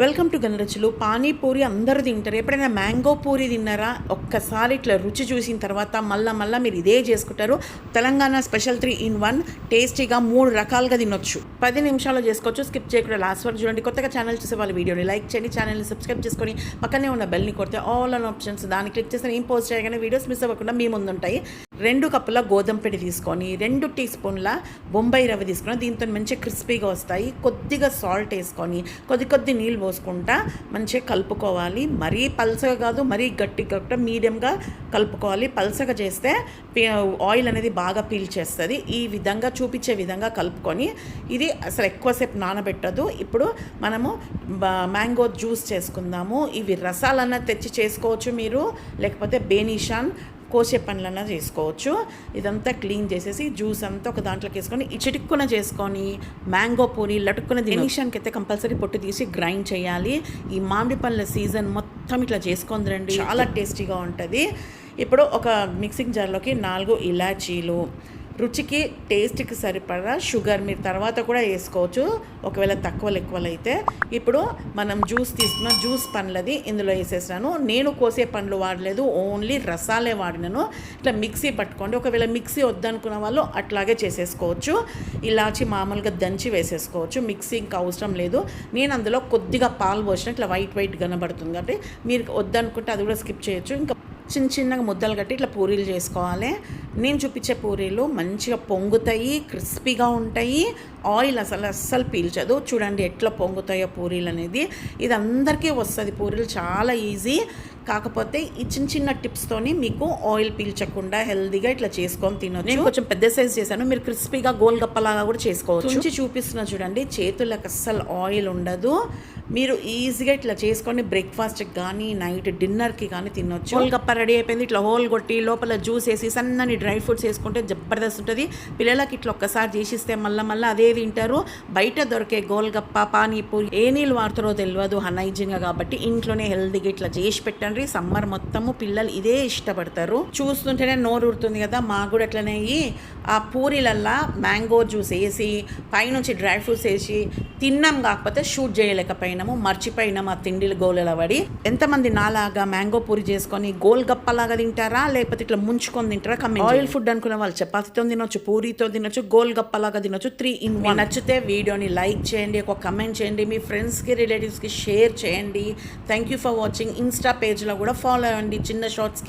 Welcome to గనరచులు panipuri అందరూ తింటారు. ఎప్పుడైనా మ్యాంగో పూరి తిన్నారా? ఒక్కసారి ఇట్లా రుచి చూసిన తర్వాత మళ్ళా మళ్ళీ మీరు ఇదే చేసుకుంటారు. Telangana special three in one టేస్టీగా మూడు రకాలుగా తినొచ్చు. పది నిమిషాలు చేసుకోవచ్చు. స్కిప్ చేయకుండా లాస్ట్ వరకు చూడండి. కొత్తగా ఛానల్ చూసే వాళ్ళ వీడియోని లైక్ చేయండి. ఛానల్ని సబ్స్క్రైబ్ చేసుకొని పక్కనే ఉన్న బెల్ని కొడితే ఆల్ అన్ ఆప్షన్స్ దాన్ని క్లిక్ చేస్తే ఏం పోస్ట్ చేయగానే వీడియోస్ మిస్ అవ్వకుండా మీ ముందుంటాయి. రెండు కప్పుల గోధుమ పిండి తీసుకొని రెండు టీ స్పూన్ల బొంబాయి రవ్వ తీసుకొని దీంతో మంచిగా క్రిస్పీగా వస్తాయి. కొద్దిగా సాల్ట్ వేసుకొని కొద్ది కొద్ది నీళ్ళు పోసుకుంటా మంచిగా కలుపుకోవాలి. మరీ పల్సగా కాదు మరీ గట్టిగా కాకుండా మీడియంగా కలుపుకోవాలి. పల్సగా చేస్తే ఆయిల్ అనేది బాగా పీల్చేస్తుంది ఈ విధంగా చూపించే విధంగా కలుపుకొని ఇది అసలు ఎక్కువసేపు నానబెట్టదు. ఇప్పుడు మనము మ్యాంగో జ్యూస్ చేసుకుందాము. ఇవి రసాలన్నా తెచ్చి చేసుకోవచ్చు మీరు. లేకపోతే బేనిషాన్ కోసే పనులన్నా చేసుకోవచ్చు. ఇదంతా క్లీన్ చేసేసి జ్యూస్ అంతా ఒక దాంట్లోకి వేసుకొని ఈ చిటుక్కున చేసుకొని మ్యాంగో పూరి లటుక్కున దినేషానికి అయితే కంపల్సరీ పొట్టు తీసి గ్రైండ్ చేయాలి. ఈ మామిడి పళ్ళ సీజన్ మొత్తం ఇట్లా చేసుకొని రండి చాలా టేస్టీగా ఉంటుంది. ఇప్పుడు ఒక మిక్సింగ్ జార్లోకి నాలుగు ఇలాచీలు రుచికి టేస్ట్కి సరిపడా షుగర్ మీరు తర్వాత కూడా వేసుకోవచ్చు. ఒకవేళ తక్కువ ఎక్కువలు అయితే ఇప్పుడు మనం జ్యూస్ తీసుకున్న జ్యూస్ పండ్లది ఇందులో వేసేసాను నేను కోసే పండ్లు వాడలేదు. ఓన్లీ రసాలే వాడినాను. ఇట్లా మిక్సీ పట్టుకోండి. ఒకవేళ మిక్సీ వద్దనుకున్న వాళ్ళు అట్లాగే చేసేసుకోవచ్చు. ఇలాచి మామూలుగా దంచి వేసేసుకోవచ్చు. మిక్సీ ఇంకా అవసరం లేదు. నేను అందులో కొద్దిగా పాలు పోసిన ఇట్లా వైట్ వైట్ కనబడుతుంది కాబట్టి మీరు వద్దనుకుంటే అది కూడా స్కిప్ చేయొచ్చు. ఇంకా చిన్న చిన్నగా ముద్దలు కట్టి ఇట్లా పూరీలు చేసుకోవాలి. నేను చూపించే పూరీలు మంచిగా పొంగుతాయి క్రిస్పీగా ఉంటాయి. ఆయిల్ అసలు అస్సలు పీల్చదు. చూడండి ఎట్లా పొంగుతాయో పూరీలు అనేది. ఇది అందరికీ వస్తుంది. పూరీలు చాలా ఈజీ. కాకపోతే ఈ చిన్న చిన్న టిప్స్తోని మీకు ఆయిల్ పీల్చకుండా హెల్దీగా ఇట్లా చేసుకొని తినొచ్చు. నేను కొంచెం పెద్ద సైజ్ చేశాను. మీరు క్రిస్పీగా గోల్ గప్పలాగా కూడా చేసుకోవచ్చు. నుంచి చూపిస్తున్నా చూడండి. చేతులకు అస్సలు ఆయిల్ ఉండదు. మీరు ఈజీగా ఇట్లా చేసుకొని బ్రేక్ఫాస్ట్కి కానీ నైట్ డిన్నర్కి కానీ తినొచ్చు. హోల్ గప్ప రెడీ అయిపోయింది. ఇట్లా హోల్ కొట్టి లోపల జ్యూస్ వేసి సన్నని డ్రై ఫ్రూట్స్ వేసుకుంటే జబర్దస్త్ ఉంటుంది. పిల్లలకి ఇట్లా ఒక్కసారి చేసిస్తే మళ్ళీ మళ్ళీ అదే తింటారు. బయట దొరికే గోల్గప్ప పానీపూరి ఏ నీళ్ళు వాడుతారో తెలియదు హనైజిన్గా కాబట్టి ఇంట్లోనే హెల్తీగా ఇట్లా చేసి పెట్టండి. సమ్మర్ మొత్తము పిల్లలు ఇదే ఇష్టపడతారు. చూస్తుంటేనే నోరు ఊరుతుంది కదా మాకు కూడా అట్లనే ఆ పూరీలల్లా మ్యాంగో జ్యూస్ వేసి పైనుంచి డ్రై ఫ్రూట్స్ వేసి తిన్నాం కాకపోతే షూట్ చేయలేకపోయినాము. మర్చిపోయినాం ఆ తిండిలు గోలెల పడి ఎంతమంది నాలాగా మ్యాంగో పూరి చేసుకొని గోల్ గప్పలాగా తింటారా? లేకపోతే ఇట్లా ముంచుకొని తింటారా? కమ్మి ఆయిల్ ఫుడ్ అనుకున్న వాళ్ళు చపాతీతో తినొచ్చు పూరితో తినొచ్చు గోల్ గప్పలాగా తినొచ్చు త్రీ ఇన్ వన్. నచ్చితే వీడియోని లైక్ చేయండి ఒక కమెంట్ చేయండి మీ ఫ్రెండ్స్కి రిలేటివ్స్కి షేర్ చేయండి. Thank you for watching insta పేజ్లో కూడా ఫాలో అవ్వండి. చిన్న షార్ట్స్కి